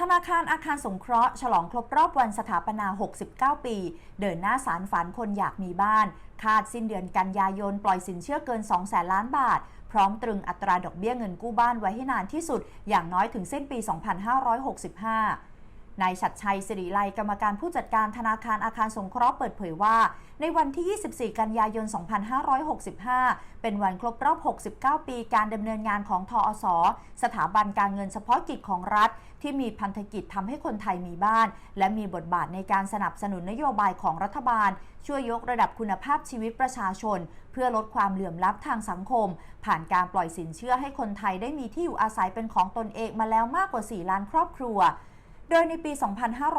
ธนาคารอาคารสงเคราะห์ ฉลองครบรอบวันสถาปนา 69 ปี เดินหน้าสารฝันคนอยากมีบ้าน คาดสิ้นเดือนกันยายน ปล่อยสินเชื่อเกิน2แสนล้านบาท พร้อมตรึงอัตราดอกเบี้ยเงินกู้บ้านไว้ให้นานที่สุด อย่างน้อยถึงสิ้นปี 2565 นายชัดชัยสิริไลกรรมการผู้จัดการธนาคารอาคารสงเคราะห์เปิดเผยว่า ในวันที่ 24 กันยายน 2565 เป็นวันครบรอบ 69 ปีการดำเนินงานของทอส สถาบันการเงินเฉพาะกิจของรัฐ ที่มีพันธกิจทำให้คนไทยมีบ้าน และมีบทบาทในการสนับสนุนนโยบายของรัฐบาล ช่วยยกระดับคุณภาพชีวิตประชาชน เพื่อลดความเหลื่อมล้ำทางสังคม ผ่านการปล่อยสินเชื่อให้คนไทยได้มีที่อยู่อาศัยเป็นของตนเองมาแล้วมากกว่า 4 ล้านครอบครัว โดยในปี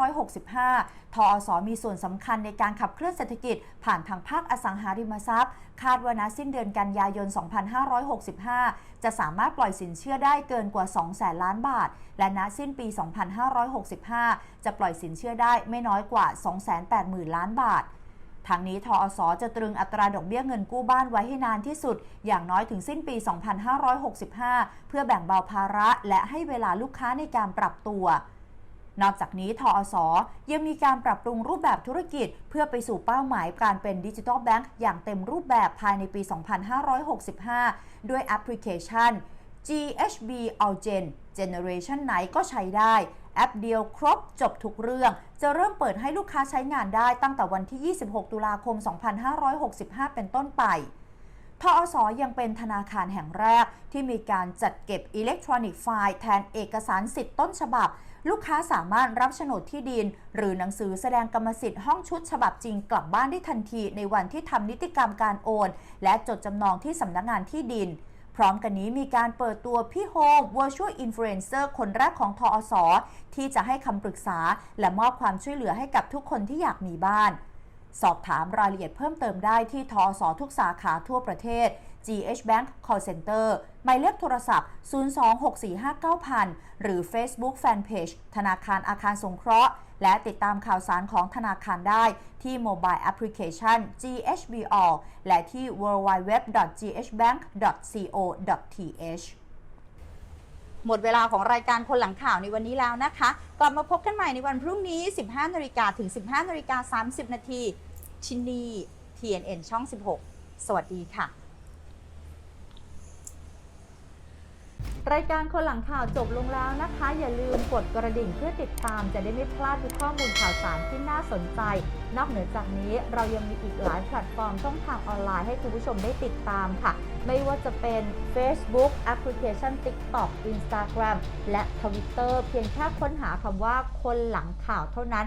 2565 ทอสมีส่วนสำคัญในการขับเคลื่อนเศรษฐกิจ ผ่านทางภาคอสังหาริมทรัพย์ คาดว่าณสิ้นเดือนกันยายน 2565 จะสามารถปล่อยสินเชื่อได้เกินกว่า2แสนล้านบาท และณสิ้นปี 2565 จะปล่อยสินเชื่อได้ไม่น้อยกว่า 280,000 ล้านบาททางนี้ทอสจะตรึงอัตราดอกเบี้ยเงินกู้บ้านไว้ให้นานที่สุด อย่างน้อยถึงสิ้นปี 2565 เพื่อแบ่งเบาภาระและให้เวลาลูกค้าในการปรับตัว นอกจากนี้ทอสยังมีการปรับปรุงรูปแบบธุรกิจ เพื่อไปสู่เป้าหมายการเป็นดิจิทัลแบงก์อย่างเต็มรูปแบบภายในปี 2565 ด้วยแอปพลิเคชัน GHB Allgen Generation ไหนก็ใช้ได้แอปเดียวครบจบทุกเรื่อง จะเริ่มเปิดให้ลูกค้าใช้งานได้ตั้งแต่วันที่ 26 ตุลาคม 2565 เป็นต้นไป ทอสยังเป็นธนาคารแห่งแรกที่มีการจัดเก็บอิเล็กทรอนิกส์ไฟล์แทนเอกสารสิทธิ์ต้นฉบับ ลูกค้าสามารถรับโฉนดที่ดิน หรือหนังสือแสดงกรรมสิทธิ์ห้องชุดฉบับจริงกลับบ้านได้ทันทีในวันที่ทำนิติกรรมการโอน และจดจำนองที่สำนักงานที่ดินพร้อมกันนี้มีการเปิดตัวพี่โฮม Virtual Influencer คนแรกของทอสที่จะให้คำปรึกษา และมอบความช่วยเหลือให้กับทุกคนที่อยากมีบ้าน สอบถามรายละเอียดเพิ่มเติมได้ที่ทอสอทุกสาขาทั่วประเทศ GH Bank Call Center หมายเลขโทรศัพท์ 026459000 หรือ Facebook Fanpage ธนาคารอาคารสงเคราะห์ และติดตามข่าวสารของธนาคารได้ที่ Mobile Application GHB All และที่ www.ghbank.co.th หมดเวลาของรายการคนหลังข่าวในวันนี้แล้วนะคะ กลับมาพบกันใหม่ในวันพรุ่งนี้ 15นาฬิกาถึง 15นาฬิกา30นาที ที่นี่ TNN ช่อง 16 สวัสดีค่ะ รายการคนหลังข่าวจบลงแล้วนะคะ อย่าลืมกดกระดิ่งเพื่อติดตามจะได้ไม่พลาดทุกข้อมูลข่าวสารที่น่าสนใจ นอกเหนือจากนี้เรายังมีอีกหลายแพลตฟอร์มช่องทางออนไลน์ให้คุณผู้ชมได้ติดตามค่ะ ไม่ว่าจะเป็น Facebook แอปพลิเคชัน TikTok Instagram และ Twitter เพียงแค่ค้นหาคำว่าคนหลังข่าวเท่านั้น